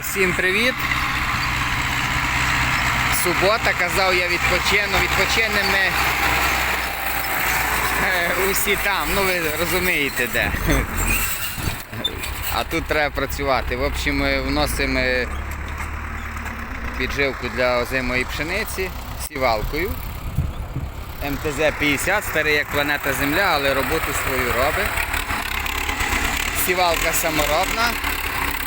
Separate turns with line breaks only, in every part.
Всім привіт! Субота, казав я відпочину, відпочинемо ми е, усі там, ну ви розумієте де. А тут треба працювати. В общем, ми вносимо підживку для озимої пшениці сівалкою. МТЗ-50, старий як планета Земля, але роботу свою робить. Сівалка саморобна.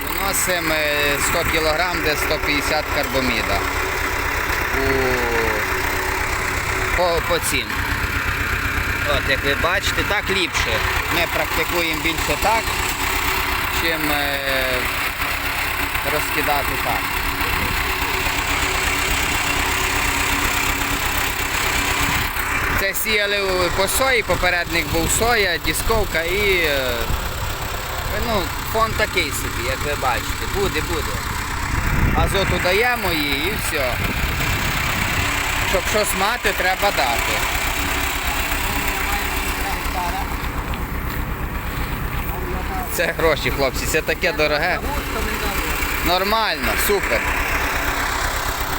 Виносимо е, 100 кг, де 150 карбоміда. У... По, по цін. От, як ви бачите, так ліпше. Ми практикуємо більше так, чим е, розкидати так. Це сіяли по сої, попередник був соя, дісковка і е, ну, фон такий собі, як ви бачите. Буде, буде. Азоту даємо їй і все. Щоб щось мати, треба дати. Це гроші, хлопці, це таке дороге. Нормально, супер.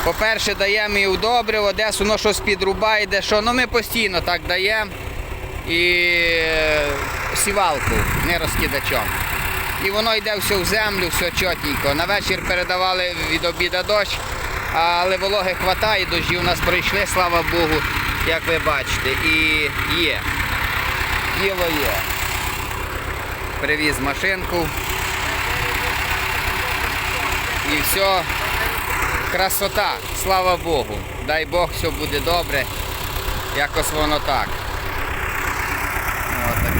По-перше, даємо і удобриво, десь воно щось підрубає, де що. Ну ми постійно так даємо. І сівалку, не розкидачом. І воно йде все в землю, все чотненько. На вечір передавали від обіда дощ, але вологи хватає, дощі у нас пройшли, слава Богу, як ви бачите. І є. Діло є. Привіз машинку. І все. Красота, слава Богу. Дай Бог, все буде добре. Якось воно так. Отак.